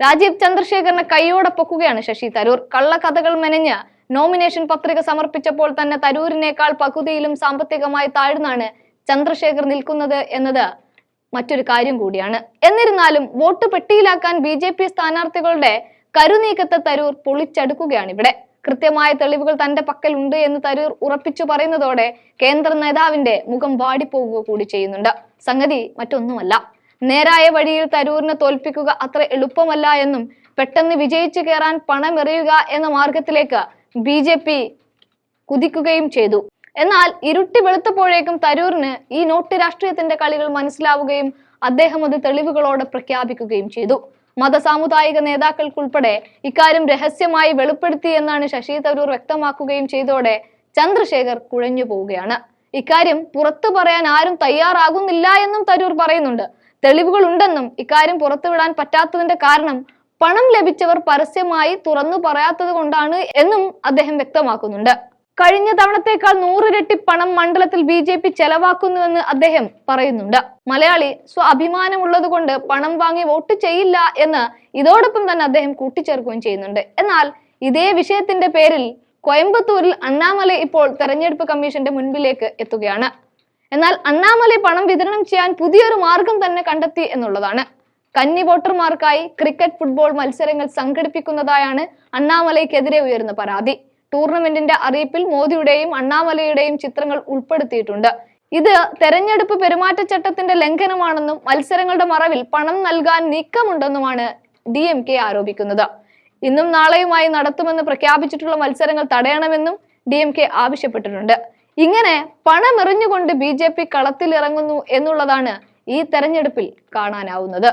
രാജീവ് ചന്ദ്രശേഖരനെ കൈയോടെ പൊക്കുകയാണ് ശശി തരൂർ. കള്ളക്കഥകൾ മെനഞ്ഞ് നോമിനേഷൻ പത്രിക സമർപ്പിച്ചപ്പോൾ തന്നെ തരൂരിനേക്കാൾ പകുതിയിലും സാമ്പത്തികമായി താഴ്ന്നാണ് ചന്ദ്രശേഖർ നിൽക്കുന്നത് എന്നത് മറ്റൊരു കാര്യം കൂടിയാണ്. എന്നിരുന്നാലും വോട്ട് പെട്ടിയിലാക്കാൻ ബി ജെ പി സ്ഥാനാർത്ഥികളുടെ കരുനീക്കത്തെ തരൂർ പൊളിച്ചടുക്കുകയാണ് ഇവിടെ. കൃത്യമായ തെളിവുകൾ തന്റെ പക്കലുണ്ട് എന്ന് തരൂർ ഉറപ്പിച്ചു പറയുന്നതോടെ കേന്ദ്ര നേതാവിന്റെ മുഖം വാടിപ്പോകുക കൂടി ചെയ്യുന്നുണ്ട്. സംഗതി മറ്റൊന്നുമല്ല. നേരായ വഴിയിൽ തരൂരിനെ തോൽപ്പിക്കുക അത്ര എളുപ്പമല്ല എന്നും പെട്ടെന്ന് വിജയിച്ചു കയറാൻ പണമെറിയുക എന്ന മാർഗത്തിലേക്ക് ബി ജെ പി കുതിക്കുകയും ചെയ്തു. എന്നാൽ ഇരുട്ടി വെളുത്തപ്പോഴേക്കും തരൂരിന് ഈ നോട്ട് രാഷ്ട്രീയത്തിന്റെ കളികൾ മനസ്സിലാവുകയും അദ്ദേഹം അത് തെളിവുകളോടെ പ്രഖ്യാപിക്കുകയും ചെയ്തു. മതസാമുദായിക നേതാക്കൾക്കുൾപ്പെടെ ഇക്കാര്യം രഹസ്യമായി വെളിപ്പെടുത്തി എന്നാണ് ശശി തരൂർ വ്യക്തമാക്കുകയും ചെയ്തോടെ ചന്ദ്രശേഖർ കുഴഞ്ഞു പോവുകയാണ് ഇക്കാര്യം പുറത്തു പറയാൻ ആരും തയ്യാറാകുന്നില്ല എന്നും തരൂർ പറയുന്നുണ്ട്. തെളിവുകൾ ഉണ്ടെന്നും ഇക്കാര്യം പുറത്തുവിടാൻ പറ്റാത്തതിന്റെ കാരണം പണം ലഭിച്ചവർ പരസ്യമായി തുറന്നു പറയാത്തത് കൊണ്ടാണ് എന്നും അദ്ദേഹം വ്യക്തമാക്കുന്നുണ്ട്. കഴിഞ്ഞ തവണത്തേക്കാൾ നൂറിരട്ടി പണം മണ്ഡലത്തിൽ ബി ജെ പി ചെലവാക്കുന്നുവെന്ന് അദ്ദേഹം പറയുന്നുണ്ട്. മലയാളി സ്വാഭിമാനമുള്ളത് കൊണ്ട് പണം വാങ്ങി വോട്ട് ചെയ്യില്ല എന്ന് ഇതോടൊപ്പം തന്നെ അദ്ദേഹം കൂട്ടിച്ചേർക്കുകയും ചെയ്യുന്നുണ്ട്. എന്നാൽ ഇതേ വിഷയത്തിന്റെ പേരിൽ കോയമ്പത്തൂരിൽ അണ്ണാമല ഇപ്പോൾ തെരഞ്ഞെടുപ്പ് കമ്മീഷന്റെ മുൻപിലേക്ക് എത്തുകയാണ്. എന്നാൽ അണ്ണാമലൈ പണം വിതരണം ചെയ്യാൻ പുതിയൊരു മാർഗം തന്നെ കണ്ടെത്തി എന്നുള്ളതാണ്. കന്നി വോട്ടർമാർക്കായി ക്രിക്കറ്റ് ഫുട്ബോൾ മത്സരങ്ങൾ സംഘടിപ്പിക്കുന്നതായാണ് അണ്ണാമലൈക്കെതിരെ ഉയർന്ന പരാതി. ടൂർണമെന്റിന്റെ അറിയിപ്പിൽ മോദിയുടെയും അണ്ണാമലയുടെയും ചിത്രങ്ങൾ ഉൾപ്പെടുത്തിയിട്ടുണ്ട്. ഇത് തെരഞ്ഞെടുപ്പ് പെരുമാറ്റച്ചട്ടത്തിന്റെ ലംഘനമാണെന്നും മത്സരങ്ങളുടെ മറവിൽ പണം നൽകാൻ നീക്കമുണ്ടെന്നുമാണ് ഡി എം കെ ആരോപിക്കുന്നത്. ഇന്നും നാളെയുമായി നടത്തുമെന്ന് പ്രഖ്യാപിച്ചിട്ടുള്ള മത്സരങ്ങൾ തടയണമെന്നും ഡി എം കെ ആവശ്യപ്പെട്ടിട്ടുണ്ട്. ഇങ്ങനെ പണമെറിഞ്ഞുകൊണ്ട് ബി ജെ പി കളത്തിലിറങ്ങുന്നു എന്നുള്ളതാണ് ഈ തെരഞ്ഞെടുപ്പിൽ കാണാനാവുന്നത്.